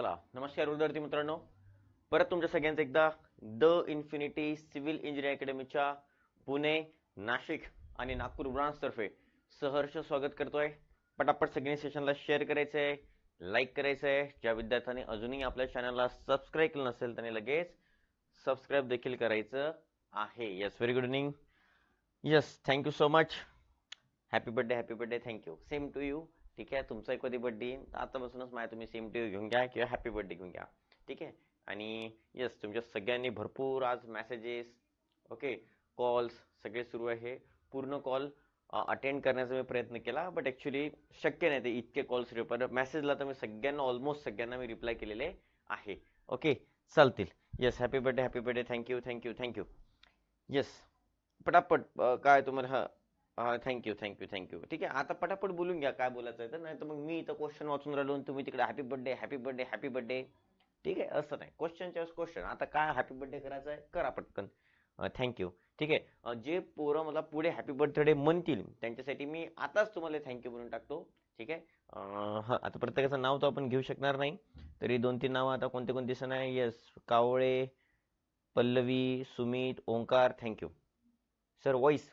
चला नमस्कार विद्यार्थी मित्रांनो. परत तुमच्या सगळ्यांचं एकदा द इन्फिनिटी सिव्हिल इंजिनिअरिंग अकॅडमीच्या पुणे नाशिक आणि नागपूर ब्रांचतर्फे सहर्ष स्वागत करतोय. पटापट सगळ्यांनी सेशनला शेअर करायचं आहे लाईक करायचं आहे ज्या विद्यार्थ्यांनी अजूनही आपल्या चॅनलला सबस्क्राईब केलं नसेल त्यांनी लगेच सबस्क्राईब देखील करायचं आहे. Yes very good evening yes thank you so much happy birthday happy birthday thank you same to you ठीक आहे? तुमचा कधी बर्थडे येईल? आतापासूनच माझ्या तुम्ही सेम टू घेऊन घ्या किंवा हॅपी बर्थडे घेऊन घ्या. ठीक आहे? आणि येस तुमच्या सगळ्यांनी भरपूर आज मेसेजेस ओके कॉल्स सगळे सुरू आहे. पूर्ण कॉल अटेंड करण्याचा मी प्रयत्न केला बट ॲक्च्युली शक्य नाही ते इतके कॉल्स पण मॅसेजला तर मी सगळ्यांना ऑलमोस्ट सगळ्यांना मी रिप्लाय केलेले आहे. ओके चालतील. Yes happy birthday happy birthday thank you thank you thank you yes पटापट काय तुम्हाला हा थँक्यू थँक्यू थँक्यू ठीक आहे आता पटापट बोलून घ्या काय बोलायचं आहे तर. नाही तर मग मी इथं क्वेश्चन वाचून राहिलो आणि तुम्ही तिकडे happy birthday happy birthday happy birthday ठीक आहे असं नाही. क्वेश्चनच्या क्वेश्चन आता काय हॅपी बर्थडे करायचं आहे? करा पटकन. थँक्यू ठीक आहे जे पोरं मला पुढे हॅपी बर्थडे म्हणतील त्यांच्यासाठी मी आताच तुम्हाला थँक्यू म्हणून टाकतो. ठीक आहे? हां आता प्रत्येकाचं नाव तर आपण घेऊ शकणार नाही. तरी दोन तीन नावं आता कोणते कोणते दिसत आहे? Yes Kawale Pallavi Sumit Omkar thank you sir voice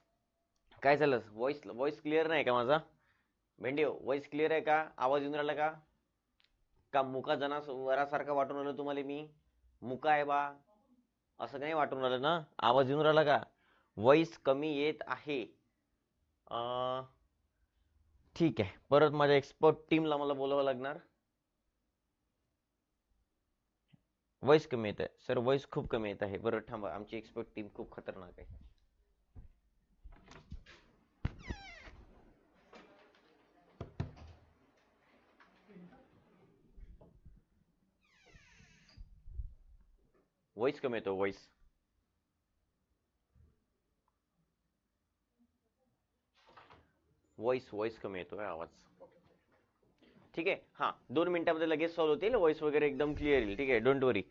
काय झालं? व्हॉइस वॉइस क्लिअर नाही का माझा? भेंडी व्हॉइस क्लिअर आहे का? आवाज येऊन राहिला का? का मुका जना वरासारखा वाटून राहिलो तुम्हाला मी? मुका आहे बा. असं काही वाटून राहिलं ना? आवाज येऊन राहिला का? वॉइस कमी येत आहे. ठीक आहे. परत माझ्या एक्सपर्ट टीमला मला बोलावं लागणार. वॉइस कमी येत आहे. सर वॉइस खूप कमी येत आहे. बरं थांबा. आमची एक्सपर्ट टीम खूप खतरनाक आहे. वॉइस कमी येतो वॉइस वॉइस वॉइस कमी येतो आवाज. ठीक आहे? हा दोन मिनिटामध्ये लगेच सॉल्व्ह होतील. वॉइस वगैरे एकदम क्लिअर येईल. ठीक आहे? Don't worry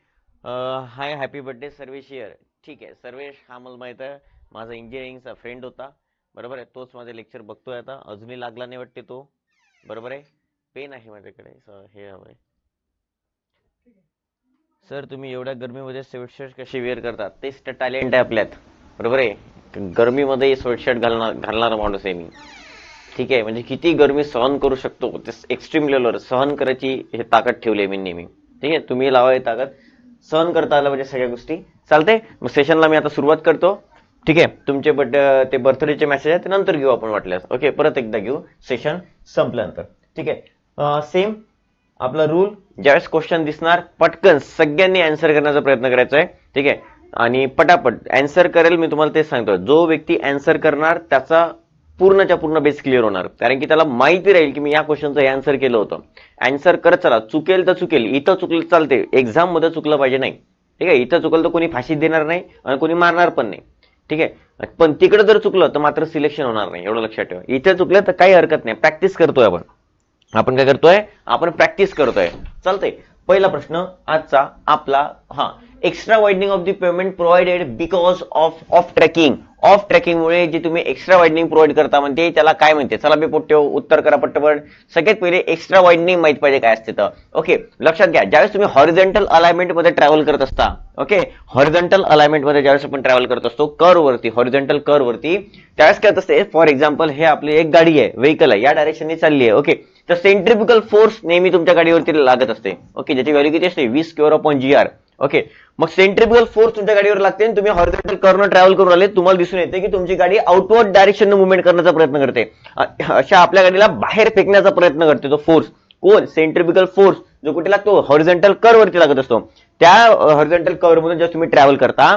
hi happy birthday Sarvesh year ठीक आहे. सर्वेश हा मला माहीत आहे. माझा इंजिनिअरिंगचा फ्रेंड होता. बरोबर आहे? तोच माझे लेक्चर बघतोय आता. अजूनही लागला नाही वाटते तो. बरोबर आहे? पेन आहे माझ्याकडे. हे हे आहे सर तुम्ही एवढ्या गरमीमध्ये स्वेटशर्ट कशी वेअर करतात तेच तर टॅलेंट आहे आपल्यात. बरोबर आहे? गरमीमध्ये स्वेटशर्ट घालणार घालणारा माणूस आहे मी. ठीक आहे? म्हणजे किती गरमी सहन करू शकतो? ते एक्स्ट्रीम लेवलवर सहन करायची हे ताकद ठेवली आहे मी नेहमी. ठीक आहे? तुम्ही लावा हे ताकद. सहन करता आलं म्हणजे सगळ्या गोष्टी. चालते मग सेशनला मी आता सुरुवात करतो. ठीक आहे? तुमचे बट ते बर्थडेचे मेसेज आहे ते नंतर घेऊ आपण वाटल्यास. ओके परत एकदा घेऊ. सेशन संपल्यानंतर. ठीक आहे? सेम आपला रूल ज्यावेळेस क्वेश्चन दिसणार पटकन सगळ्यांनी अँसर करण्याचा प्रयत्न करायचा आहे. ठीक आहे? आणि पटापट अँसर करेल मी तुम्हाला तेच सांगतो जो व्यक्ती अँसर करणार त्याचा पूर्णच्या पूर्ण बेस क्लिअर होणार. कारण की त्याला माहिती राहील की मी या क्वेश्चनचं हे आन्सर केलं होतं. अँसर करत चला. चुकेल तर चुकेल. इथं चुकलं चालते एक्झाममध्ये चुकलं पाहिजे नाही. ठीक आहे? इथं चुकलं तर कोणी फाशी देणार नाही आणि कोणी मारणार पण नाही. ठीक आहे? पण तिकडे जर चुकलं तर मात्र सिलेक्शन होणार नाही. एवढं लक्षात ठेवा. इथे चुकलं तर काही हरकत नाही. प्रॅक्टिस करतोय आपण. आपण काय करतोय? आपण प्रॅक्टिस करतोय. चालतंय. पहिला प्रश्न आजचा आपला हा. Extra widening of the pavement provided because of off tracking off ट्रॅकिंगमुळे जे तुम्ही एक्स्ट्रा वाइडनिंग प्रोव्हाइड करता म्हणते त्याला काय म्हणते? चला बे पोट्यो उत्तर करा पट्टपट सगळ्यात पहिले एक्स्ट्रा वाइडनिंग माहीत पाहिजे काय असते तर. ओके लक्षात घ्या. ज्यावेळेस तुम्ही हॉरिझेंटल अलायमेंटमध्ये ट्रॅव्हल करत असता ओके हॉरिझेंटल अलायमेंटमध्ये ज्यावेळेस आपण ट्रॅव्हल करत असतो कर वरती हॉरिझेंटल कर वरती त्यावेळेस काय असते? फॉर एक्झाम्पल हे आपली एक गाडी आहे व्हेकल आहे. या डायरेक्शनने चालली आहे ओके तर सेंट्रिपिकल फोर्स नेहमी तुमच्या गाडीवरती लागत असते. ओके ज्याची व्हॅल्यू किती असते? V square upon g R okay मग सेंट्रिपिकल फोर्स तुमच्या गाडीवर लागते आणि तुम्ही हॉरिझॉन्टल कर्न ट्रॅव्हल करून आले तुम्हाला दिसून येते की तुमची गाडी आउटवर्ड डायरेक्शन मुवमेंट करण्याचा प्रयत्न करते. अशा आपल्या गाडीला बाहेर फेकण्याचा प्रयत्न करते तो फोर्स कोण? सेंट्रिपिकल फोर्स जो कुठे लागतो? हॉरिझॉन्टल कर वरती लागत असतो. त्या हॉरिझॉन्टल कर मधून जेव्हा तुम्ही ट्रॅव्हल करता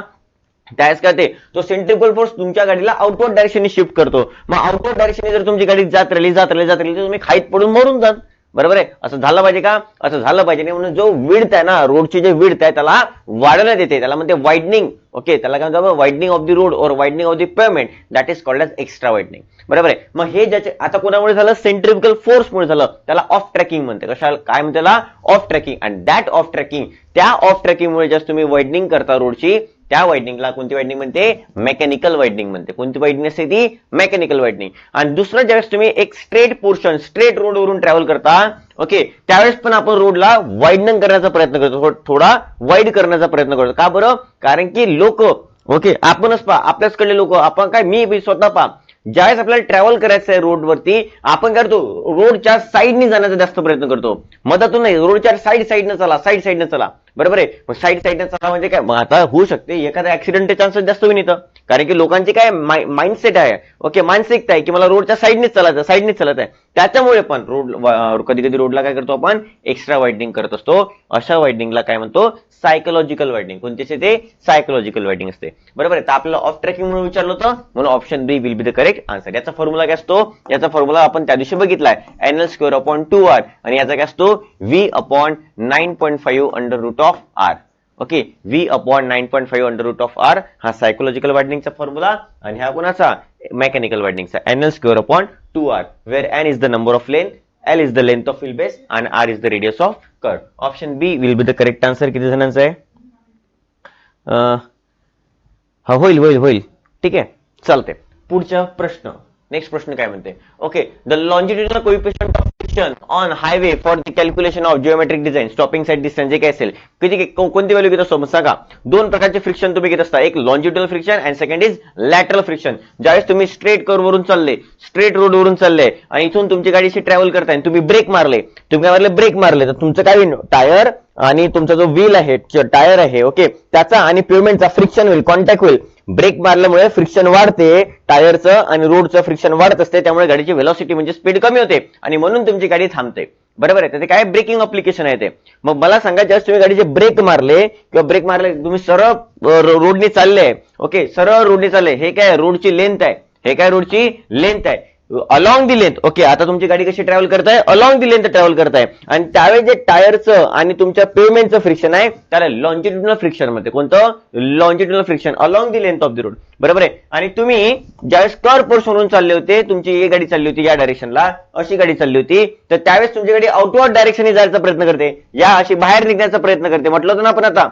त्यावेळेस काय ते तो सेंट्रिपल फोर्स तुमच्या गाडीला आउटवर्ड डायरेक्शनने शिफ्ट करतो. मग आउटवर्ड डायरेक्शनने जर तुमची गाडी जात राहिली जात राहिली जात राहिली तर तुम्ही खाईत पडून मरून जात बरोबर आहे? असं झालं पाहिजे का? असं झालं पाहिजे नाही म्हणून जो विड्थ आहे ना रोडची जे विड्थ आहे त्याला वाढवण्यात येते. त्याला म्हणते वाईडनिंग ओके त्याला काय म्हणतात? वाईडनिंग of the road or widening of the pavement that is called as extra widening बरोबर आहे? मग हे ज्याचे आता कोणामुळे झालं? सेंट्रिपिकल फोर्समुळे झालं. त्याला ऑफ ट्रॅकिंग म्हणते. कशाला? काय म्हणते त्याला? Off tracking and that off tracking त्या ऑफ ट्रॅकिंगमुळे जास्त तुम्ही वाईडनिंग करता रोडची त्या वाईडनिंगला कोणती वाईडनिंग म्हणते? मेकॅनिकल वाईडनिंग म्हणते. कोणती वाईडनिंग असते ती? मेकॅनिकल वाईडनिंग आणि दुसरं ज्यावेळेस तुम्ही एक स्ट्रेट पोर्शन स्ट्रेट रोडवरून ट्रॅव्हल करता ओके त्यावेळेस पण आपण रोडला वाईडनिंग करण्याचा प्रयत्न करतो. थोडा वाईड करण्याचा प्रयत्न करतो. का बरं? कारण की लोक ओके आपणच पहा आपल्याचकडले लोक आपण काय मी स्वतः पहा. ज्यावेळेस आपल्याला ट्रॅव्हल करायचं आहे रोडवरती आपण काय करतो? रोडच्या साईडनी जाण्याचा जास्त प्रयत्न करतो. मधातून नाही रोडच्या साईड साईडनं चला साईड साईडनं चला. बरोबर आहे? मग साईड साईडने चला म्हणजे काय? मग आता होऊ शकते. एखादा ऍक्सिडेंटचे चान्सेस जास्त होईल इथं. कारण की लोकांची काय माइंडसेट आहे. ओके मानसिकता आहे की मला रोडच्या साईडनेच चालायचं साईडनेच चालत आहे. त्याच्यामुळे पण रोड कधी कधी रोडला काय करतो आपण? एक्स्ट्रा वाईडनिंग करत असतो. अशा वाईडनिंगला काय म्हणतो? सायकोलॉजिकल वाईडनिंग कोणती ते? सायकोलॉजिकल वाईडिंग असते. बरोबर आहे? तर आपल्याला ऑफ ट्रॅकिंग म्हणून विचारलं होतं. म्हणून option B will be the correct answer याचा फॉर्म्युला काय असतो? याचा फॉर्म्युला आपण त्या दिवशी बघितलाय. N L square upon two R आणि याचा काय असतो? V upon nine point five under root of R okay V upon nine point five under root of R हा सायकोलॉजिकल वायडिंगचा फॉर्म्युला आणि हा कोणाचा? Mechanical वायडिंगचा N L square upon two R where N is the number of lane L is the length of wheel base and R is the radius of curve option B will be the correct answer किती जणांचा आहे? हा होईल होईल होईल. ठीक आहे चालते पुढचा प्रश्न. नेक्स्ट प्रश्न काय म्हणते? Okay the longitudinal coefficient of on highway for the calculation of geometric design stopping sight distance जे काय असेल. किती कोणती व्हॅल्यू घेत असतो? मग सांगा. दोन प्रकारचे फ्रिक्शन तुम्ही घेत असता. एक longitudinal friction and second is lateral friction ज्यावेळेस तुम्ही स्ट्रेट कर्व वरून चालले स्ट्रेट रोड वरून चालले आणि इथून तुमची गाडीशी ट्रॅव्हल करताय तुम्ही ब्रेक मारले. तुम्ही काय मारले? ब्रेक मारले. तर तुमचं काय होईल? टायर आणि तुमचा जो व्हील आहे टायर आहे ओके त्याचा आणि पेमेंटचा फ्रिक्शन होईल कॉन्टॅक्ट होईल. ब्रेक मारल्यामुळे फ्रिक्शन वाढते टायरचं आणि रोडचं फ्रिक्शन वाढत असते त्यामुळे गाडीची व्हेलॉसिटी म्हणजे स्पीड कमी होते आणि म्हणून तुमची गाडी थांबते. बरोबर आहे? ते काय ब्रेकिंग अप्लिकेशन आहे ते. मग मला सांगा ज्यावेळेस तुम्ही गाडीचे ब्रेक मारले किंवा ब्रेक मारले तुम्ही सरळ रोडने चालले ओके सरळ रोडने चालले हे काय रोडची लेंथ आहे? हे काय रोडची लेंथ आहे? अलॉंग दी लेंथ ओके आता तुमची गाडी कशी ट्रॅव्हल करताय? अलॉंग दी लेंथ ट्रॅव्हल करताय. आणि त्यावेळेस जे टायरचं आणि तुमच्या पेमेंटचं फ्रिक्शन आहे त्याला लॉन्जिट्युडनल फ्रिक्शन म्हणते कोणतं? Longitudinal friction along the length of the road बरोबर आहे? आणि तुम्ही ज्यावेळेस कर पोर्शनवरून चालले होते तुमची ही गाडी चालली होती या डायरेक्शनला अशी गाडी चालली होती तर त्यावेळेस तुमची गाडी आउटवर्ड डायरेक्शनने जायचा प्रयत्न करते. या अशी बाहेर निघण्याचा प्रयत्न करते. म्हटलं होतं ना आपण आता.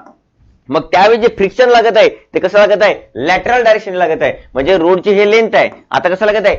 मग त्यावेळी जे फ्रिक्शन लागत आहे ते कसं लागत आहे? लॅटरल डायरेक्शन लागत आहे. म्हणजे रोडची हे लेंथ आहे आता कसं लागत आहे?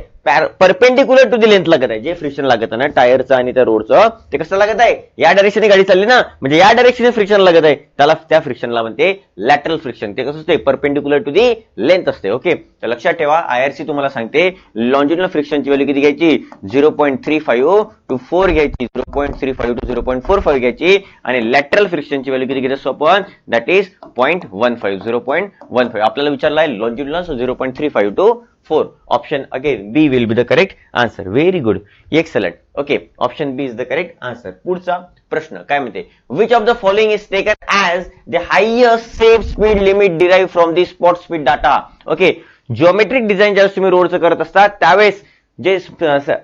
परपेंडिक्युलर टू दी लेंथ लागत आहे. जे फ्रिक्शन लागत आहे ना टायरचं आणि त्या रोडचं ते कसं लागत आहे? या डायरेक्शनने गाडी चालली ना म्हणजे या डायरेक्शनने फ्रिक्शन लागत आहे. त्याला त्या फ्रिक्शनला म्हणते लॅटरल फ्रिक्शन ते कसं असते? परपेंडिक्युलर टू दी लेंथ असते. ओके तर लक्षात ठेवा आयआरसी तुम्हाला सांगते लॉन्जिट्युनल फ्रिक्शनची व्हॅल्यू किती घ्यायची? Zero point three five two four घ्यायची. Zero point three five to zero point four five घ्यायची. आणि लॅटरल फ्रिक्शनची व्हॅल्यू किती घेत आपण that is point one five zero point one five आपल्याला विचारला आहे longitudinal zero point three five two four option again B will be the correct answer very good excellent okay option B is the correct answer पुढचा प्रश्न काय म्हणते? Which of the following is taken as the highest safe speed limit derive from the spot speed data okay geometric design ज्यावेळेस तुम्ही रोडचं करत असता त्यावेळेस जे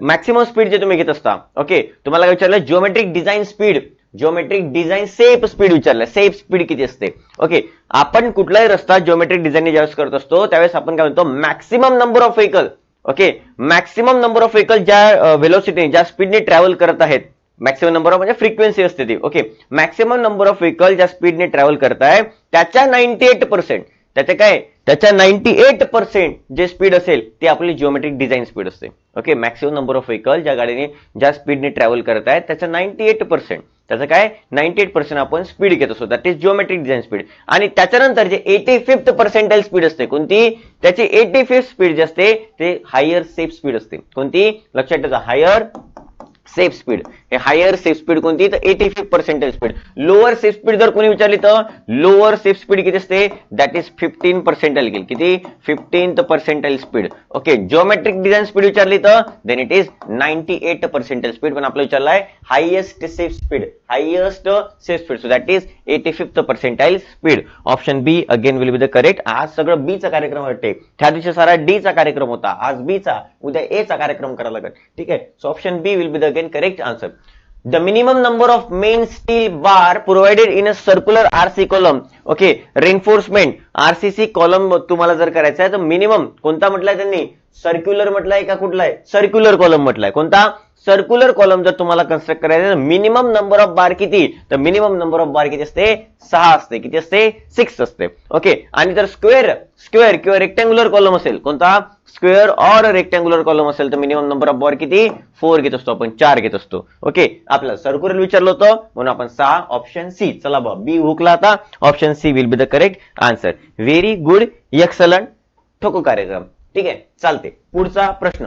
मॅक्सिमम स्पीड जे तुम्ही घेत असता ओके तुम्हाला विचारलं? Geometric design speed geometric design safe speed विचारलं सेफ स्पीड किती असते? ओके आपण कुठलाही रस्ता जिओमेट्रिक डिझाईन ज्यावेळेस करत असतो त्यावेळेस आपण काय म्हणतो? Maximum number of vehicle okay maximum number of vehicle ज्या व्हेलोसिटी ज्या स्पीडने ट्रॅव्हल करत आहेत मॅक्सिमम नंबर ऑफ म्हणजे फ्रिक्वेन्सी असते ती. Okay maximum number of vehicle ज्या स्पीडने ट्रॅव्हल करताय त्याच्या नाईन्टी एट पर्सेंट त्याचे काय? त्याच्या नाईन्टी एट पर्सेंट जे स्पीड असेल ते आपली जिओमेट्रिक डिझाईन स्पीड असते. Okay maximum number of vehicle ज्या गाडीने ज्या स्पीडने ट्रॅव्हल करत आहेत त्याचा नाईन्टी एट पर्सेंट त्याचं काय? नाईन्टी एट पर्सेंट आपण स्पीड घेत असतो. That is geometric design speed आणि त्याच्यानंतर जे एटी फिफ्थ पर्सेंटाईल स्पीड असते कोणती? त्याची एटी फिफ्थ स्पीड जे असते ते हायर सेफ स्पीड असते. कोणती? लक्षात ठेवा हायर सेफ स्पीड हे हायर सेफ स्पीड कोणती? तर eighty five percentage speed lower safe speed जर कोणी विचारली तर लोअर सेफ स्पीड किती असते? दॅट इज फिफ्टीन पर्सेंटाईल किती? Fifteen percentile speed okay geometric design speed विचारली तर then it is ninety eight percentile speed पण आपलं विचारलाय highest safe speed highest safe speed so that is eighty fifth percentile speed option B again will be the correct आज सगळं बी चा कार्यक्रम वाटते त्या दिवशी सारा डी चा कार्यक्रम होता. आज बी चा उद्या ए चा कार्यक्रम करावा लागेल. ठीक आहे? So option B will be the again correct answer the minimum number of main steel bar provided in a circular RC column. Okay reinforcement RCC column तुम्हाला जर करायचा आहे तर मिनिमम कोणता म्हटलाय त्यांनी? सर्क्युलर म्हटलाय का कुठला आहे सर्क्युलर कॉलम म्हटलाय. कोणता? सर्क्युलर कॉलम जर तुम्हाला कन्स्ट्रक्ट करायचं मिनिमम नंबर ऑफ बार किती? तर मिनिमम नंबर ऑफ बार किती असते? सहा असते. किती असते? सिक्स असते. ओके आणि जर स्क्वेअर स्क्वेअर किंवा रेक्टँग्युलर कॉलम असेल कोणता? स्क्वेअर ऑर रेक्टँग्युलर कॉलम असेल तर मिनिमम नंबर ऑफ बार किती? फोर घेत असतो आपण. चार घेत असतो. ओके आपल्याला सर्क्युलर विचारलं होतं. म्हणून आपण सहा ऑप्शन सी चला बा बी हुकला आता. Option C will be the correct answer very good excellent ठोको कार्यक्रम. ठीक आहे? चालते. पुढचा प्रश्न.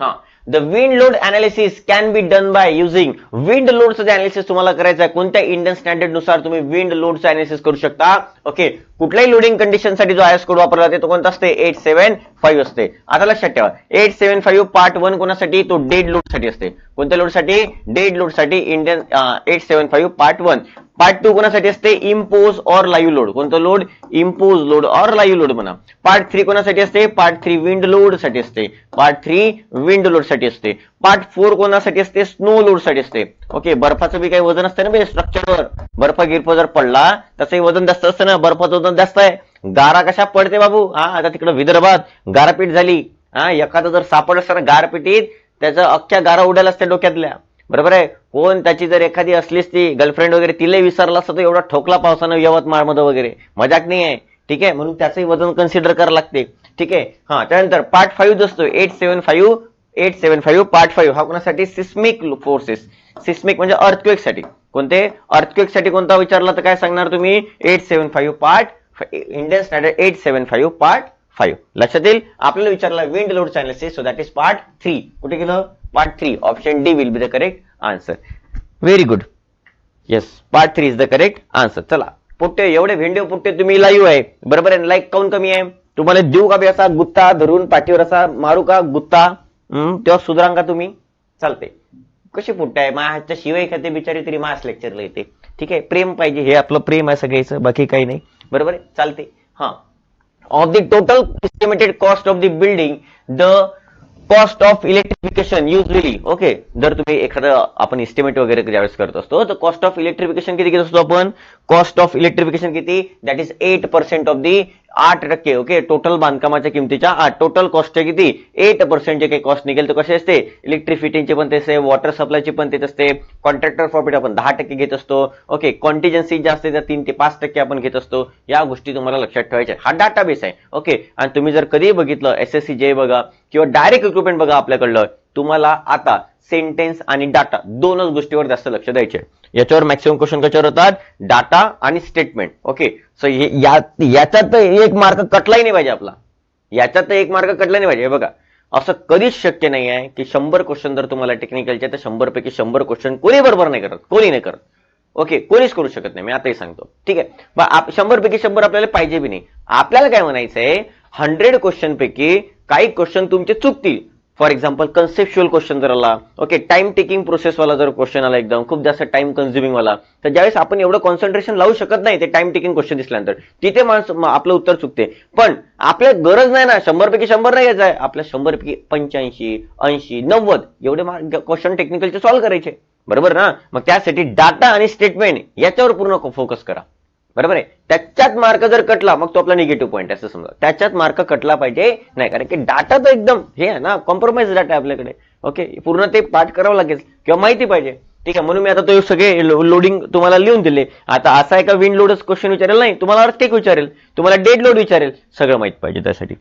हा. The wind load analysis can be done by using wind लोडचं जे अनालिसिस तुम्हाला करायचं आहे. कोणत्या इंडियन स्टँडर्डनुसार तुम्ही विंड लोडचं अनालिसिस करू शकता? ओके कुठल्याही लोडिंग कंडिशनसाठी जो आयएस कोड वापरला जाते तो कोणता असते? एट सेव्हन फाईव्ह असते. आता लक्षात ठेवा. Eight seven five part one कोणासाठी? तो डेड लोडसाठी असते. कोणत्या लोडसाठी? डेड लोडसाठी Indian eight seven five part one part two कोणासाठी असते? इम्पोज ऑर लाईव्ह लोड कोणतं load impose load or live load म्हणा. पार्ट थ्री कोणासाठी असते? पार्ट थ्री विंड लोडसाठी असते. पार्ट थ्री विंड लोडसाठी असते. पार्ट फोर कोणासाठी असते? स्नो लोडसाठी असते. ओके बर्फाचं बी काही वजन असतं ना बे स्ट्रक्चरवर बर्फ गिरफ जर पडला तसंही वजन जास्त असतं ना. बर्फाचं वजन जास्त आहे. गारा कशा पडते बाबू? हा आता तिकडे विदर्भात गारपीट झाली. हा एखादं जर सापड असतं गारपीटीत गारपिटीत त्याचं अख्ख्या गारा उडायला असते डोक्यातल्या. बरोबर आहे? कोण त्याची जर एखादी असलीच ती गर्लफ्रेंड वगैरे तिला विसरला असतं तर एवढा ठोकला पावसानं यवतमाळमध्ये वगैरे. मजाक नाही आहे. ठीक आहे? म्हणून त्याचंही वजन कन्सिडर करावं लागते. ठीक आहे? हा त्यानंतर पार्ट फाईव्ह असतो eight seven five eight seven five part five हा कोणासाठी? Seismic forces. सिस्मिक म्हणजे अर्थक्वेकसाठी कोणते? अर्थक्वेकसाठी कोणता विचारला तर काय सांगणार तुम्ही? Eight seven five part Indian standard eight seven five part five. लक्षात येईल? आपल्याला विचारला wind load channel so that is part three कुठे गेलं? Part three option D will be the correct answer very good yes part three is the correct answer चला. पुट्टे एवढे video पुट्टे तुम्ही लाईव्ह आहे. बरोबर आहे लाईक काऊन कमी आहे. तुम्हाला देऊ का बी असा गुत्ता धरून पाठीवर असा मारू का गुत्ता? तेव्हा सुधरांग का तुम्ही? चालते कशी पुट्टे आहे? माझ्या शिवाय खाते बिचारी तरी मास लेक्चरला येते? ठीक आहे प्रेम पाहिजे. हे आपलं प्रेम आहे सगळ्याचं बाकी काही नाही. बरोबर आहे? चालते हा. Of the total estimated cost of the building the cost of electrification usually okay जर तुम्ही एखादं आपण इस्टिमेट वगैरे ज्यावेळेस करत असतो तर कॉस्ट ऑफ इलेक्ट्रिफिकेशन किती घेत असतो आपण? कॉस्ट ऑफ इलेक्ट्रिफिकेशन किती? That is eight percent of the आठ टक्के ओके टोटल बांधकामाच्या किमतीच्या आठ. टोटल कॉस्टचे किती? एट पर्सेंट जे काही कॉस्ट निघेल तर कसे असते? इलेक्ट्रिक फिटिंगचे पण ते असते वॉटर सप्लायची पण तेच असते कॉन्ट्रॅक्टर प्रॉफिट आपण दहा टक्के घेत असतो ओके कॉन्टिजन्सी जे असते त्या तीन ते पाच टक्के आपण घेत असतो. या गोष्टी तुम्हाला लक्षात ठेवायच्या हा डाटा बेस आहे ओके आणि तुम्ही जर कधी बघितलं एस एस सी जे बघा किंवा डायरेक्ट रिक्रुटमेंट बघा आपल्याकडलं तुम्हाला आता सेंटेन्स आणि डाटा दोनच गोष्टीवर जास्त लक्ष द्यायचे. याच्यावर मॅक्सिमम क्वेश्चन कशावर होतात? डाटा आणि स्टेटमेंट ओके सो याच्यात एक मार्क कटलाही नाही पाहिजे आपला. याच्यात तर एक मार्क कटला नाही पाहिजे. बघा. असं कधीच शक्य नाही आहे की शंभर क्वेश्चन जर तुम्हाला टेक्निकलचे तर शंभर पैकी शंभर क्वेश्चन कोणी बरोबर नाही करत. कोणी नाही करत. ओके कोणीच करू शकत नाही. मी आताही सांगतो. ठीक आहे? शंभर पैकी शंभर आपल्याला पाहिजे बी नाही. आपल्याला काय म्हणायचंय? हंड्रेड क्वेश्चन पैकी काही क्वेश्चन तुमचे चुकतील. फॉर एक्झाम्पल कन्सेप्च्युअल क्वेश्चन जर आला ओके टाइम टेकिंग प्रोसेसवाला जर क्वेश्चन आला एकदम खूप जास्त टाइम कन्झ्युमिंग वाला तर ज्यावेळेस आपण एवढं कॉन्सन्ट्रेशन लावू शकत नाही ते टाइम टेकिंग क्वेश्चन दिसल्यानंतर तिथे माणूस आपलं उत्तर चुकते. पण आपल्या गरज नाही ना शंभर पैकी शंभर नाही यायचं आहे आपल्या शंभर पैकी पंच्याऐंशी ऐंशी नव्वद एवढे क्वेश्चन टेक्निकलचे सॉल्व्ह करायचे. बरोबर ना? मग त्यासाठी डाटा आणि स्टेटमेंट याच्यावर पूर्ण फोकस करा. बरोबर आहे? त्याच्यात मार्क जर कटला मग तो आपला निगेटिव्ह पॉईंट असं समजा. त्याच्यात मार्क कटला पाहिजे नाही कारण की डाटा तर एकदम हे आहे ना कॉम्प्रोमाइज डाटा आहे आपल्याकडे. ओके पूर्ण ते पाठ करावं लागेल किंवा माहिती पाहिजे. ठीक आहे म्हणून मी आता तो सगळे लोडिंग तुम्हाला लिहून दिले. आता असा आहे का विंड लोडच क्वेश्चन विचारेल नाही तुम्हाला अर्थेक विचारेल. तुम्हाला डेड लोड विचारेल. सगळं माहीत पाहिजे त्यासाठी.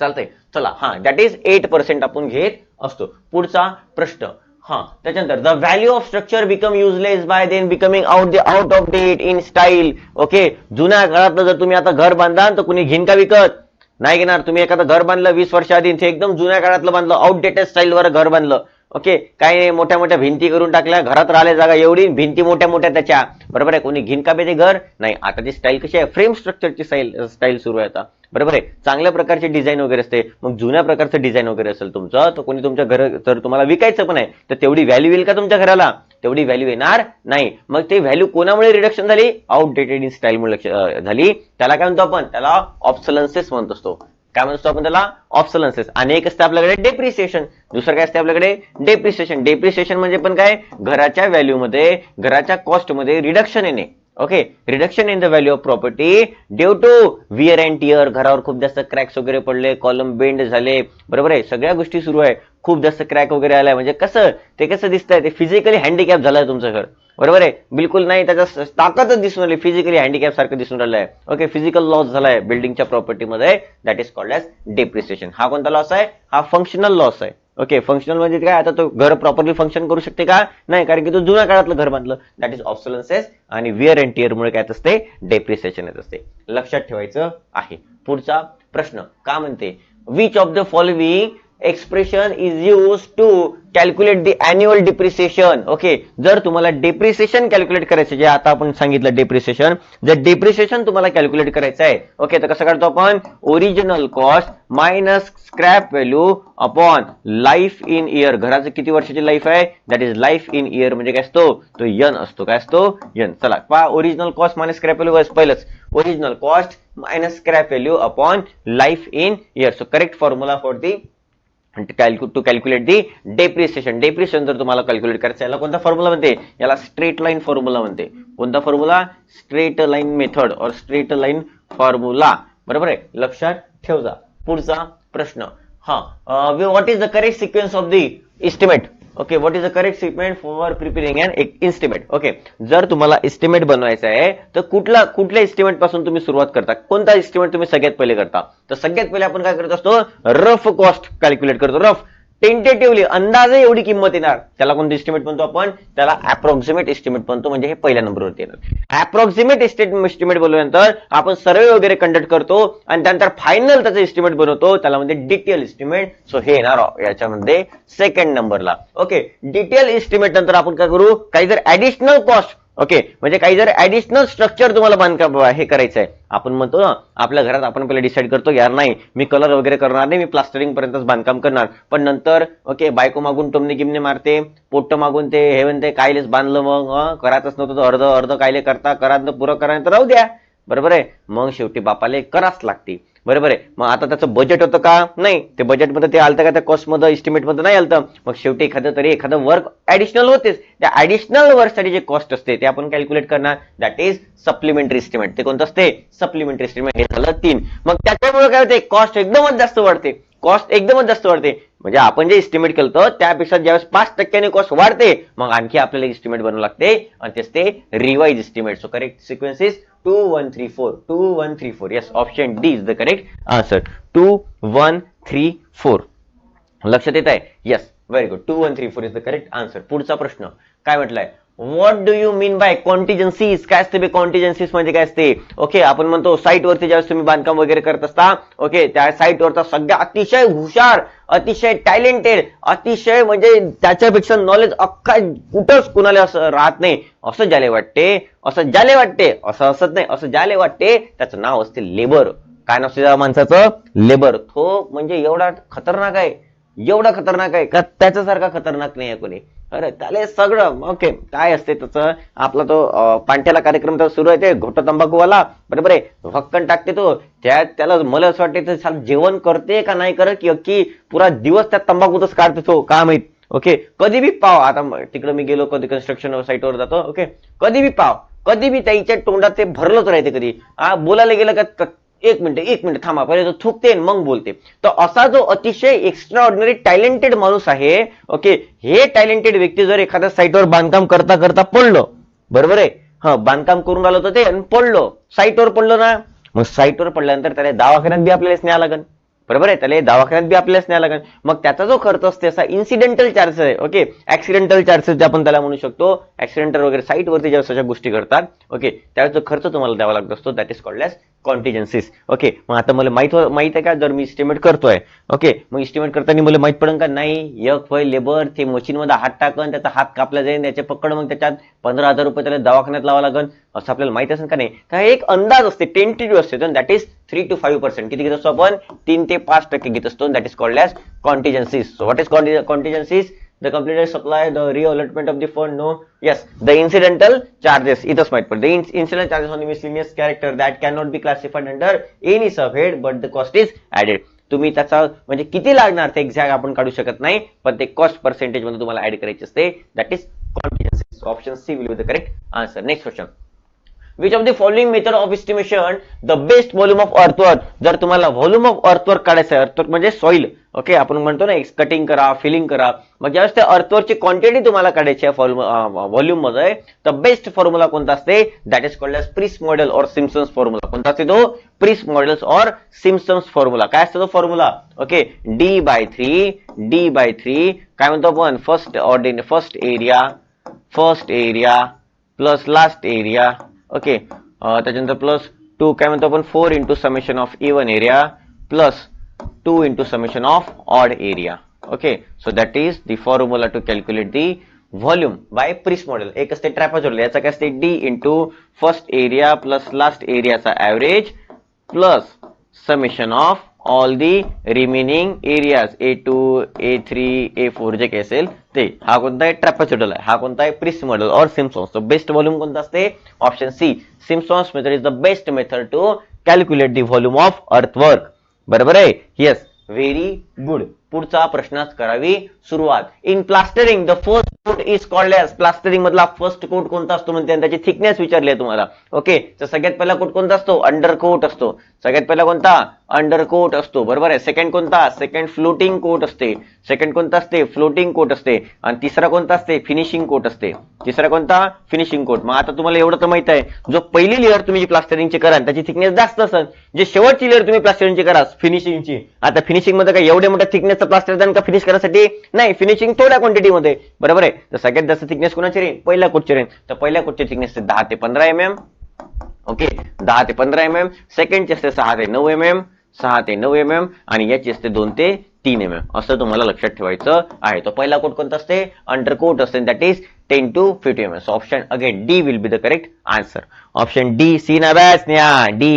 चालतंय. चला हा दॅट इज एट पर्सेंट आपण घेत असतो. पुढचा प्रश्न. हा त्याच्यानंतर the value of structure become useless by then becoming out the out of date in style okay जुन्या काळातलं जर तुम्ही आता घर बांधाल तर कुणी घेईन का विकत? नाही घेणार. तुम्ही एखादं घर बांधलं वीस वर्ष आधी ते एकदम जुन्या काळातलं बांधलं आउटडेटेड स्टाईलवर घर बांधलं. ओके काही नाही मोठ्या मोठ्या भिंती करून टाकल्या घरात राहिले जागा एवढी भिंती मोठ्या मोठ्या त्याच्या. बरोबर आहे कोणी घेईन का बे ते घर? नाही. आता ती स्टाईल कशी आहे? फ्रेम स्ट्रक्चरची स्टाईल स्टाईल सुरू आहे आता. बरोबर आहे. चांगल्या प्रकारचे डिझाईन वगैरे असते. मग जुन्या प्रकारचं डिझाईन वगैरे असेल तुमचं तर कोणी तुमच्या घर तर तुम्हाला विकायचं पण आहे तर तेवढी व्हॅल्यू येईल का तुमच्या घराला? तेवढी व्हॅल्यू येणार नाही. मग ते व्हॅल्यू कोणामुळे रिडक्शन झाली? आउटडेटेड इन स्टाईलमुळे लक्ष- झाली. त्याला काय म्हणतो आपण? त्याला ऑप्सलन्सेस म्हणत असतो. काय म्हणतो आपण त्याला? ऑप्सलन्सेस आणि एक असते आपल्याकडे डेप्रिसिएशन दुसरं काय असते आपल्याकडे? डेप्रिसिएशन डेप्रिसिएशन म्हणजे पण काय? घराच्या व्हॅल्यूमध्ये घराच्या कॉस्टमध्ये रिडक्शन येणे. Okay reduction in the value of property due to wear and tear घरावर खूप जास्त क्रॅक्स वगैरे पडले कॉलम बेंड झाले. बरोबर आहे? सगळ्या गोष्टी सुरू आहे. खूप जास्त क्रॅक वगैरे आलाय. म्हणजे कसं ते कसं दिसतंय? ते फिजिकली हँडिकॅप झालंय तुमचं घर. बरोबर आहे? बिलकुल नाही त्याचा ताकदच दिसून आली फिजिकली हँडिकॅप सारखं दिसून राहिलंय. ओके फिजिकल लॉस झालाय बिल्डिंगच्या प्रॉपर्टीमध्ये that is called as depreciation हा कोणता लॉस आहे? हा फंक्शनल लॉस आहे. ओके फंक्शनल म्हणजे काय? आता तो घर प्रॉपरली फंक्शन करू शकते का? नाही कारण की तो जुन्या काळातलं घर बांधलं. दॅट इज ऑब्सलन्सेस आणि विअर अँड टिअरमुळे काय असते? डेप्रिसिएशन येत असते. लक्षात ठेवायचं आहे. पुढचा प्रश्न. का म्हणते? Which of the following expression is use to calculate the annual depreciation okay जर तुम्हाला डेप्रिसिएशन कॅल्क्युलेट करायचं जे आता आपण सांगितलं डेप्रिसिएशन जर डेप्रिसिएशन तुम्हाला कॅल्क्युलेट करायचं आहे ओके तर कसं करतो आपण? Original cost minus scrap value upon life in year घराचं किती वर्षाची लाईफ आहे? That is life in year म्हणजे काय असतो? तो यन असतो. काय असतो? यन चला पहा original cost minus scrap value पहिलंच. Original cost minus scrap value upon life in year so correct formula for the म्हणजे to calculate the depreciation depreciation जर तुम्हाला कॅल्क्युलेट करायचं याला कोणता फॉर्म्युला म्हणते? याला स्ट्रेट लाईन फॉर्म्युला म्हणते. कोणता formula straight line method or straight line formula बरोबर आहे? लक्षात ठेवजा. पुढचा प्रश्न. हा what is the correct sequence of the estimate okay what is the correct statement for preparing an estimate okay जर तुम्हाला इस्टिमेट बनवायचा आहे तर कुठला कुठल्या इस्टिमेटपासून तुम्ही सुरुवात करता? कोणता इस्टिमेट तुम्ही सगळ्यात पहिले करता? तर सगळ्यात पहिले आपण काय करत असतो? रफ कॉस्ट कॅल्क्युलेट करतो. रफ टेंटेटिव्हली अंदाजे एवढी किंमत येणार. त्याला कोणतं एस्टिमेट म्हणतो आपण? त्याला अप्रॉक्सिमेट इस्टिमेट म्हणतो म्हणजे हे पहिल्या नंबरवरती येणार. अप्रॉक्सिमेट एस्टिमेट बोलल्यानंतर आपण सर्वे वगैरे कंडक्ट करतो आणि त्यानंतर फायनल त्याचं एस्टिमेट बनवतो. त्याला म्हणजे डिटेल एस्टिमेट सो हे येणार याच्यामध्ये सेकंड नंबरला ओके डिटेल एस्टिमेट नंतर आपण काय करू? काही जर ऍडिशनल कॉस्ट ओके म्हणजे काही जर ऍडिशनल स्ट्रक्चर तुम्हाला बांधकाम हे करायचं आहे आपण म्हणतो ना आपल्या घरात आपण पहिले डिसाईड करतो यार नाही मी कलर वगैरे करणार नाही मी प्लास्टरिंग पर्यंतच बांधकाम करणार. पण नंतर ओके बायको मागून टोमने गिमने मारते पोट्ट मागून ते हे म्हणते कायलेच बांधलं मग करायचंच नव्हतं अर्ध अर्ध कायले करता करा पुरं करा तर राहू द्या. बरोबर आहे? मग शेवटी बापाले कराच लागते. बरोबर आहे. मग आता त्याचं बजेट होतं का? नाही. ते बजेटमध्ये ते आलतं का? त्या कॉस्टमध्ये इस्टिमेटमध्ये नाही आलतं. मग शेवटी एखादं तरी एखादं वर्क ॲडिशनल होतेच. त्या ॲडिशनल वर्कसाठी जे कॉस्ट असते ते आपण कॅल्क्युलेट करणार. दॅट इज सप्लिमेंटरी इस्टिमेट ते कोणतं असते? सप्लिमेंटरी इस्टिमेट हे झालं तीन. मग त्याच्यामुळे काय होते कॉस्ट एकदमच जास्त वाढते. कॉस्ट एकदमच जास्त वाढते. म्हणजे आपण जे इस्टिमेट केलं त्यापेक्षा ज्यावेळेस पाच टक्क्याने कॉस्ट वाढते मग आणखी आपल्याला इस्टिमेट बनवू लागते. आणि तेच ते revise estimate so correct sequence is two one three four two one three four yes option D is the correct answer two one three four लक्षात येत आहे yes very good two one three four is the correct answer पुढचा प्रश्न. काय म्हटलाय? What do you mean by contingencies काय असते बे कॉन्टिजन्सीज म्हणजे काय असते? ओके आपण म्हणतो साईटवरती ज्यावेळेस तुम्ही बांधकाम वगैरे करत असता ओके त्या साईटवरचा सगळ्या अतिशय हुशार अतिशय टॅलेंटेड अतिशय म्हणजे त्याच्यापेक्षा नॉलेज अख्खा कुठंच कुणाला असं राहत नाही. असं ज्याले वाटते असं ज्याले वाटते असं असत नाही असं ज्याले वाटते त्याचं नाव असते लेबर काय नाव असते त्या माणसाचं? लेबर तो म्हणजे एवढा खतरनाक आहे. एवढा खतरनाक आहे. का त्याच्यासारखा खतरनाक नाही आहे कोणी. अरे त्याला सगळं. ओके काय असते त्याचं आपला तो पांठ्याला कार्यक्रम तर सुरू आहे ते घोट तंबाखूवाला. बरोबर आहे? भक्कन टाकते तो. त्या त्याला मला असं वाटते जेवण करते का नाही करत? की पुरा दिवस त्या तंबाखूतच काढते तो का माहीत? ओके कधी बी पाव. आता तिकडे मी गेलो कधी कन्स्ट्रक्शन साईटवर जातो. ओके कधी बी पाव. कधी बी त्याच्या तोंडात ते भरलंच राहते कधी. बोलायला गेलं का एक मिनिट एक मिनिट थांबा. पहिले तो थुकते मग बोलते. तर असा जो अतिशय एक्स्ट्रा ऑर्डिनरी टॅलेंटेड माणूस आहे ओके हे टॅलेंटेड व्यक्ती जर एखाद्या साईटवर बांधकाम करता करता पडलं बरोबर आहे? हा बांधकाम करून आलं होतं ते आणि पडलो. साईटवर पडलं ना मग साईटवर पडल्यानंतर त्याला दवाखान्यात बी आपल्यालाच न्याय लागेल बरोबर आहे? त्याला दवाखान्यात बी आपल्यालाच न्याय लागेल मग त्याचा जो खर्च असते असा इन्सिडेंटल चार्जेस आहे ओके ऍक्सिडेंटल चार्जेस जे आपण त्याला म्हणू शकतो ऍक्सिडेंटल वगैरे साईटवरती ज्या अशा गोष्टी करतात ओके त्यावेळेस जो खर्च तुम्हाला द्यावा लागत असतो that is called as contingencies okay मग आता मला माहीत हो- माहीत आहे का? जर मी इस्टिमेट करतोय. ओके मग इस्टिमेट करताना मला माहीत पडेल का? नाही. एक होय लेबर ते मशीनमध्ये हात टाकन त्याचा हात कापला जाईल त्याचे पकड मग त्याच्यात पंधरा हजार रुपये त्याला दवाखान्यात लावा लागेल असं आपल्याला माहीत असेल का नाही? का एक अंदाज असते टेंटेटिव्ह असते. That is three two five percent किती घेत असतो आपण? तीन ते पाच टक्के घेत असतो. That is called as contingencies what is contingencies the completed supply, the reallotment of the fund, no. Yes, the incidental charges, इथंच माहीत पडते. The in- incidental charges on the miscellaneous character that cannot be classified under any subhead, but the cost is added. तुम्ही त्याचा म्हणजे किती लागणार ते exact आपण काढू शकत नाही पण ते कॉस्ट पर्सेंटेजमध्ये तुम्हाला ऍड करायचे असते that is contingency option C will be the correct answer next question which of the following method of estimation the best volume of earthwork जर तुम्हाला व्हॉल्यूम ऑफ अर्थवर्क काढायचं आहे अर्थवर्क म्हणजे सॉइल ओके आपण म्हणतो ना कटिंग करा feeling करा. मग ज्यावेळेस त्या अर्थवर्कची क्वांटिटी तुम्हाला काढायची आहे व्हॉल्यूममध्ये तर बेस्ट फॉर्म्युला कोणता असते? That is called as prismoidal or Simpson's formula कोणता असते तो? Prismoidal or Simpson's formula काय असतो तो formula okay D by three D by three काय म्हणतो आपण? First ordinate first area first area plus last area okay त्याच्यानंतर प्लस टू काय म्हणतो आपण four into summation of even area plus two into summation of odd area okay so that is the formula to calculate the volume by prismoidal एक असते trapezoidal याचा काय असते D into first area plus last एरियाचा average plus summation of all the remaining areas A two A three A four जे काही असेल ते. हा कोणता आहे ट्रॅपासिडल आहे हा कोणता आहे प्रिस मॉडेल और सिम्सॉन्स बेस्ट व्हॉल्यूम कोणता असते? Option C Simpson's method is the best method to calculate the volume of earthwork बरोबर आहे? येस व्हेरी गुड पुढचा प्रश्नात करावी सुरुवात. In plastering the first coat is called as plastering मधला फर्स्ट कोट कोणता असतो म्हणते? त्याची थिकनेस विचारली आहे तुम्हाला. ओके तर सगळ्यात पहिला कोट कोणता असतो? अंडर कोट असतो. सगळ्यात पहिला कोणता? अंडर कोट असतो. बरोबर आहे? सेकंड कोणता? सेकंड फ्लोटिंग कोट असते. सेकंड कोणता असते? फ्लोटिंग कोट असते. आणि तिसरा कोणता असते? फिनिशिंग कोट असते. तिसरा कोणता? फिनिशिंग कोट मग आता तुम्हाला एवढं तर माहीत आहे. जो पहिली लेअर तुम्ही जी प्लास्टरिंगची कराल त्याची थिकनेस जास्त असेल. जे शेवटची लेअर तुम्ही प्लास्टरिंगची करा फिनिशिंगची आता फिनिशिंगमध्ये काय एवढ्या मोठ्या थिकनेसचा प्लास्टर का फिनिश करण्यासाठी? नाही फिनिशिंग थोड्या क्वांटिटीमध्ये बरोबर आहे? तर सगळ्यात जास्त थिकनेस कोणाची राहील? पहिल्या कोटची राहील. तर पहिल्या कोटची थिकनेस दहा ते पंधरा एम एम ओके दहा ते पंधरा एम एम सेकंडची असते सहा ते नऊ एम एम सहा ते नऊ एम एम आणि याची असते दोन ते तीन एम एम असं तुम्हाला लक्षात ठेवायचं आहे. तो पहिला कोट कोणता असते? अंडर कोट असते that is ten to fifty M M option again D will be the correct answer option D C ना बॅस डी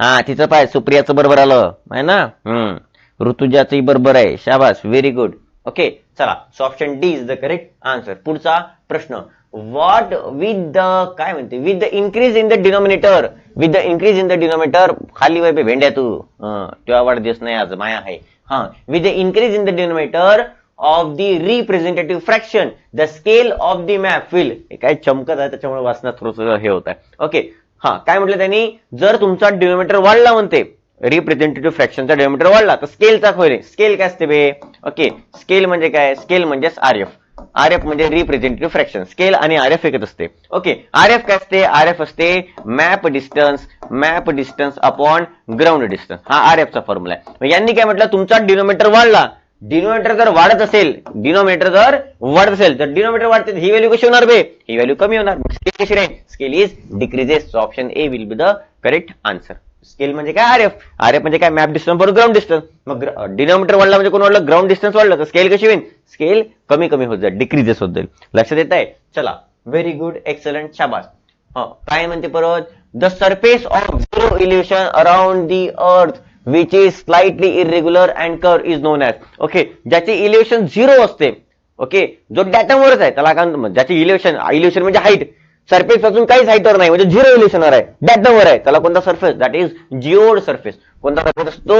हा तिचं पाय सुप्रियाचं बरोबर आलं. आहे ना? हम्म. ऋतुजाचंही बरोबर आहे. शाबास व्हेरी गुड ओके चला so option D is the correct answer पुढचा प्रश्न. व्हॉट विथ द काय म्हणते? With the increase in the denominator with the increase in the denominator खाली वय भेंड्या तू. हं, तुझा वाढदिवस नाही आज माया आहे. हा with the increase in the denominator of the representative fraction the scale of the map will काय चमकत आहे त्याच्यामुळे वाचण्यात थोडस हे होत आहे. ओके हा काय म्हटलं त्यांनी? जर तुमचा डिनॉमिनेटर वाढला म्हणते रिप्रेझेंटेटिव्ह फ्रॅक्शनचा डिनोमीटर वाढला तर स्केलचा खोय स्केल काय असते बे? ओके स्केल म्हणजे काय? स्केल म्हणजेच आर एफ आर एफ म्हणजे रिप्रेझेंटेटिव्ह फ्रॅक्शन स्केल आणि आर एफ एकच असते. ओके आर एफ काय असते? आर एफ असते map distance map distance upon ground distance हा आर एफचा फॉर्म्युला आहे. यांनी काय म्हटलं? तुमचा डिनोमीटर वाढला. डिनोमीटर जर वाढत असेल डिनोमीटर जर वाढत असेल तर डिनोमीटर वाढते ही व्हॅल्यू कशी होणार बे? ही व्हॅल्यू कमी होणार. स्केल कशी राहील? Scale is decreases option A will be the correct answer scale म्हणजे काय? आर एफ आर एफ म्हणजे काय? मॅप डिस्टन्स बरोबर ग्राउंड डिस्टन्स. मग डिनोमीटर वाढला म्हणजे कोण वाढलं? ग्राउंड डिस्टन्स वाढलं. तर स्केल कशी होईल? स्केल कमी कमी होत जाईल. डिक्रीजेस होत जाईल. लक्षात येत आहे चला. व्हेरी गुड एक्सलंट शाबास. काय म्हणते परत? The surface of zero elevation around the earth which is slightly irregular and कर इज नोन ॲज ओके ज्याची इल्युशन झिरो असते. ओके जो डॅटमवरच आहे त्याला काय म्हणतो? ज्याची इल्युशन इल्युशन म्हणजे हाईट सरफेस पासून काहीच हाईटवर नाही म्हणजे झिरो इलेव्हेशनवर आहे. डॅटमवर आहे. त्याला कोणता surface that is geoid surface कोणता सरफेस असतो?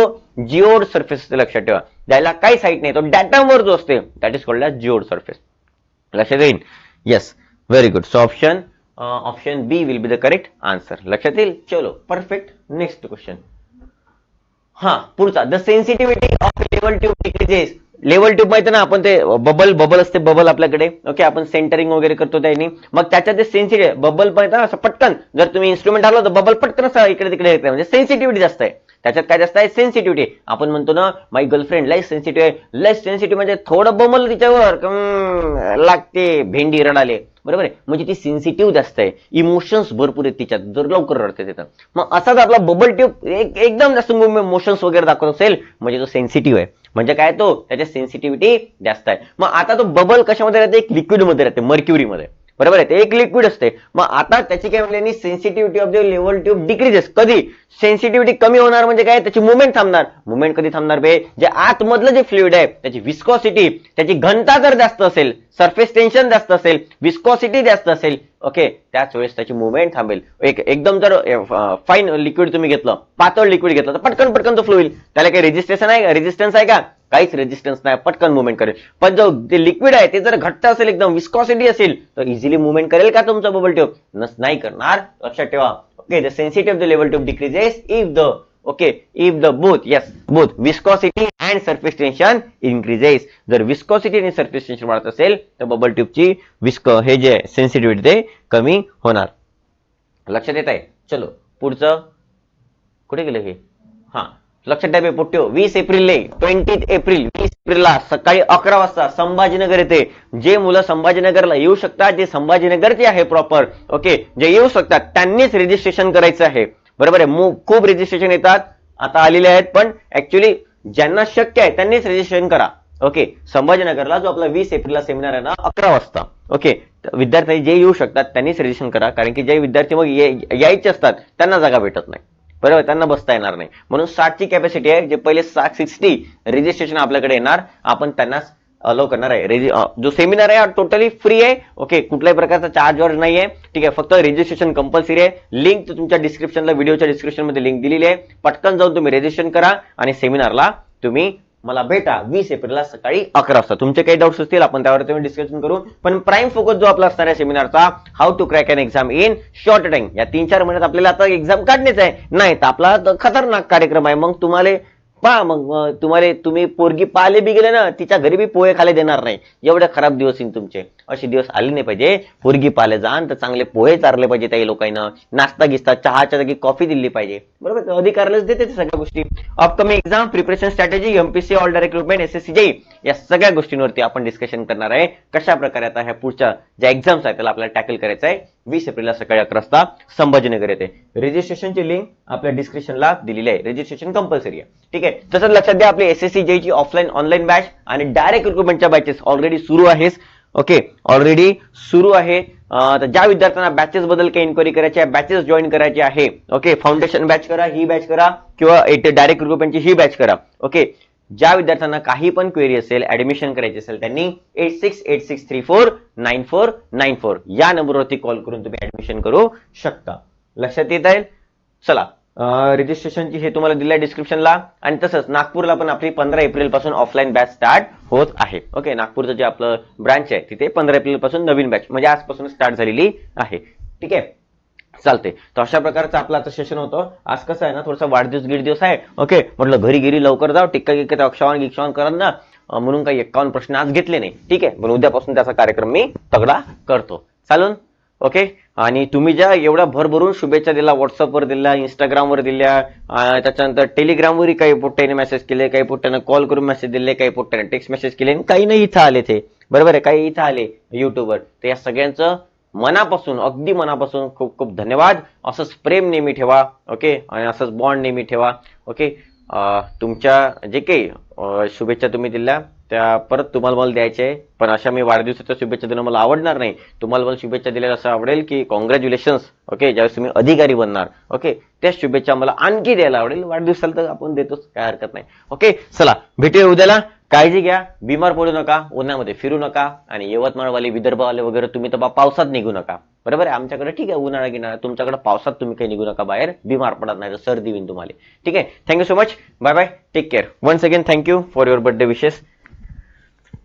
जिओड सरफेस लक्षात ठेवा. ज्याला काहीच हाईट नाही तो डॅटमवर जो असते that is called geoid surface लक्षात येईल? Yes very good so option option B will be the correct answer लक्षात येईल? चलो. परफेक्ट नेक्स्ट क्वेश्चन हा पुढचा. The sensitivity of level tube decreases level tube माहिती ना आपण ते बबल बबल असते बबल आपल्याकडे. ओके आपण सेंटरिंग वगैरे करतो त्यांनी. मग त्याच्यात ते सेन्सिटिव्ह बबल माहिती ना असं पटकन. जर तुम्ही इन्स्ट्रुमेंट हलवलं तर बबल पटकन असं इकडे तिकडे येते. म्हणजे सेन्सिटिव्हिटी जास्त आहे. त्याच्यात काय जास्त आहे? सेन्सिटिव्हिटी आपण म्हणतो ना माई गर्लफ्रेंड लय सेन्सिटिव्ह आहे. लय सेन्सिटिव्ह म्हणजे थोडं बमल तिच्यावर. लागते भेंडी रडाले. बरोबर आहे? म्हणजे ती सेन्सिटिव्ह जास्त आहे. इमोशन्स भरपूर आहेत तिच्यात जर लवकर रडते तिथं मग असाच आपला बबल ट्यूब एक एकदम जास्त मोशन्स वगैरे दाखवत असेल म्हणजे तो सेन्सिटिव्ह आहे. म्हणजे काय तो त्याची सेन्सिटिव्हिटी जास्त आहे. मग आता तो बबल कशामध्ये राहते? एक लिक्विडमध्ये राहते मर्क्युरी मध्ये. बरोबर आहे? ते एक लिक्विड असते मग आता त्याची काय म्हणल्याने sensitivity of the level tube decreases कधी? सेन्सिटिव्हिटी कमी होणार म्हणजे काय? त्याची मुवमेंट थांबणार. मुवमेंट कधी थांबणार बे? जे आतमधलं जे फ्लुइड आहे त्याची विस्कॉसिटी त्याची घनता जर जास्त असेल सरफेस टेन्शन जास्त असेल विस्कॉसिटी जास्त असेल ओके त्याच वेळेस त्याची मुवमेंट थांबेल. एक एकदम जर फाईन लिक्विड तुम्ही घेतलं. पातळ लिक्विड घेतलं तर पटकन पटकन तो फ्लो होईल त्याला काही रेजिस्ट्रेशन आहे का? रेजिस्टन्स आहे का? काहीच रेजिस्टन्स नाही पटकन मुवमेंट करेल. पण जो ते लिक्विड आहे ते जर घट्ट असेल एकदम विस्कॉसिटी असेल तर इझिली मुवमेंट करेल का तुमचं बबल ट्यूब नस नाही करणार. लक्षात ठेवा. Okay the sensitive the level tube decreases if the okay if the both yes both viscosity and surface tension increases जर विस्कॉसिटी आणि सर्फेस टेन्शन वाढत असेल तर बबल ट्यूबची विस्क हे जे सेन्सिटिव्हिटी ते कमी होणार. लक्षात येत आहे चलो पुढचं. कुठे गेलं हे? हा. लक्षात ठेवा पोट्यो वीस एप्रिल ट्वेंटी एप्रिल. वीस एप्रिलला सकाळी अकरा वाजता संभाजीनगर येथे जे मुलं संभाजीनगरला येऊ शकतात जे संभाजीनगरचे आहे प्रॉपर ओके जे येऊ शकतात त्यांनीच रजिस्ट्रेशन करायचं आहे. बरोबर आहे? खूप रजिस्ट्रेशन येतात. आता आलेले आहेत पण ऍक्च्युली ज्यांना शक्य आहे त्यांनीच रजिस्ट्रेशन करा. ओके संभाजीनगरला जो आपला वीस एप्रिलला सेमिनार आहे ना अकरा वाजता. ओके विद्यार्थी जे येऊ शकतात त्यांनीच रजिस्ट्रेशन करा. कारण की जे विद्यार्थी मग यायचे असतात त्यांना जागा भेटत नाही. बरोबर त्यांना बसता येणार नाही. म्हणून साठची कॅपॅसिटी आहे जे पहिले साठ सिक्स्टी रजिस्ट्रेशन आपल्याकडे येणार आपण त्यांना अलो करणार आहे. रेजि- जो सेमिनार आहे टोटली फ्री आहे. ओके कुठल्याही प्रकारचा चार्ज वर नाही आहे ठीक आहे फक्त रजिस्ट्रेशन कंपल्सरी आहे. लिंक तुमच्या डिस्क्रिप्शनला व्हिडिओच्या डिस्क्रिप्शनमध्ये लिंक दिलेली आहे. पटकन जाऊन तुम्ही रजिस्ट्रेशन करा आणि सेमिनारला तुम्ही मला भेटा वीस एप्रिलला सकाळी अकरा वाजता. तुमचे काही डाऊट्स असतील आपण त्यावर तुम्ही डिस्कशन करू. पण प्राईम फोकस जो आपला असणार आहे सेमिनारचा how to crack an exam in short time या तीन चार महिन्यात आपल्याला आता एक्झाम काढणेच आहे. नाही तर आपला खतरनाक कार्यक्रम आहे. मग तुम्हाला पहा मग तुम्हाला तुम्ही पोरगी पाहिले बी गेले ना तिच्या घरी बी पोहे खाले देणार नाही. एवढे खराब दिवस येईल तुमचे. असे दिवस आले नाही पाहिजे. पोरगी पाहिले जाण तर चांगले पोहे चारले पाहिजे त्याही लोकांना. नाश्ता गिस्ता चहाच्या जागी कॉफी दिली पाहिजे. बरोबर? अधिकाऱ्यालाच देते सगळ्या गोष्टी. Upcoming exam preparation strategy MPC all recruitment SSC JE या सगळ्या गोष्टींवरती आपण डिस्कशन करणार आहे. कशा प्रकारे आता ह्या पुढच्या ज्या एक्झाम्स आहेत त्याला आपल्याला टॅकल करायचं आहे? वीस एप्रिलला सकाळी अकरा वाजता संभाजीनगर येते. रजिस्ट्रेशनची लिंक आपल्या डिस्क्रिप्शनला दिलेली आहे. रजिस्ट्रेशन कंपल्सरी आहे. ठीक आहे? तसंच लक्षात द्या आपली एसएससी जेईची ऑफलाईन ऑनलाईन बॅच आणि डायरेक्ट रिक्रुटमेंटच्या बॅचेस ऑलरेडी सुरू आहेत ओके ऑलरेडी सुरू आहे. तर ज्या विद्यार्थ्यांना बॅचेस बद्दल काही इन्क्वायरी करायची आहे बॅचेस जॉईन करायचे आहे ओके फाउंडेशन बॅच करा ही बॅच करा किंवा डायरेक्ट रिक्रुटमेंटची ही बॅच करा ओके ज्या विद्यार्थ्यांना काही पण क्वेरी असेल ऍडमिशन करायची असेल त्यांनी eight six eight six three four nine four nine four या नंबरवरती कॉल करून तुम्ही ऍडमिशन करू शकता. लक्षात येत आहे? चला. रजिस्ट्रेशनची हे तुम्हाला दिलंय डिस्क्रिप्शनला आणि तसंच नागपूरला पण आपली पंधरा एप्रिलपासून ऑफलाईन बॅच स्टार्ट होत आहे. ओके नागपूरचं जे आपलं ब्रांच आहे तिथे पंधरा एप्रिलपासून नवीन बॅच म्हणजे आजपासून स्टार्ट झालेली आहे. ठीक आहे? चालते तर अशा प्रकारचं आपलं आता सेशन होतं. आज कसं आहे ना थोडासा वाढदिवस गीड दिवस आहे. ओके म्हटलं घरी गिरी लवकर जाऊ टिक्का गिक्का अक्षावान गिक्षावान करत ना. म्हणून काही एक्कावन्न प्रश्न आज घेतले नाही. ठीक आहे? पण उद्यापासून त्याचा कार्यक्रम मी तगडा करतो. चालून? ओके आणि तुम्ही ज्या एवढ्या भरभरून शुभेच्छा दिल्या व्हॉट्सअपवर दिल्या इंस्टाग्रामवर दिल्या त्याच्यानंतर टेलिग्रामवरही काही पोट्ट्याने मेसेज केले काही पोट्ट्यानं कॉल करून मेसेज दिले काही पोट्ट्याने टेक्स्ट मेसेज केले आणि काही नाही इथं आले ते. बरोबर आहे? काही इथं आले युट्यूबवर तर या सगळ्यांचं मनापासून अगदी मनापासून खूप खूप धन्यवाद. असंच प्रेम नेहमी ठेवा ओके? आणि असंच बॉन्ड नेहमी ठेवा ओके? तुमच्या जे काही शुभेच्छा तुम्ही दिल्या त्या परत तुम्हाला मला द्यायच्या आहे. पण अशा मी वाढदिवसाच्या शुभेच्छा देणं मला आवडणार नाही. तुम्हाला मला शुभेच्छा दिलेल्या असं आवडेल की कॉंग्रॅच्युलेशन्स ओके ज्यावेळेस तुम्ही अधिकारी बनणार ओके त्या शुभेच्छा मला आणखी द्यायला आवडेल. वाढदिवसाला तर आपण देतोच काय हरकत नाही ओके चला भेटूया उद्याला. काळजी घ्या बिमार पडू नका उन्हामध्ये फिरू नका आणि यवतमाळवाले विदर्भवाले वगैरे तुम्ही तर पावसात निघू नका. बरोबर आहे? आमच्याकडे ठीक आहे उन्हाळा गिनाळा तुमच्याकडे पावसात तुम्ही काही निघू नका बाहेर. बिमार पडत नाही तर सर्दी होईल तुम्हाला. ठीक आहे? Thank you so much bye bye take care once again thank you for your birthday wishes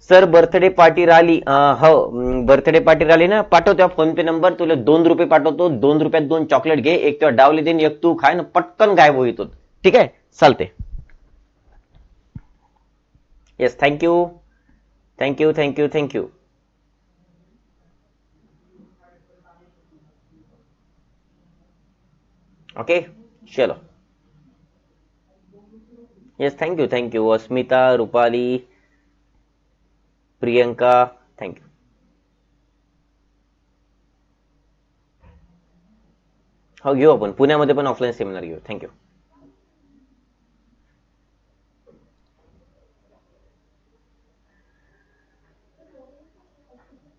sir birthday party राहिली हो बर्थडे पार्टी राहिली ना पाठवतो फोन पे नंबर तुला दोन रुपये पाठवतो दोन रुपयात दोन चॉकलेट घे एक तेव्हा डावली देईन एक तू खाय ना पटकन गायब होईतो ठीक आहे? चालते yes thank you thank you thank you thank you okay चलो yes thank you thank you Asmita Rupali Priyanka thank you हो घेऊ आपण. पुण्यामध्ये पण ऑफलाईन सेमिनार घेऊ. थँक्यू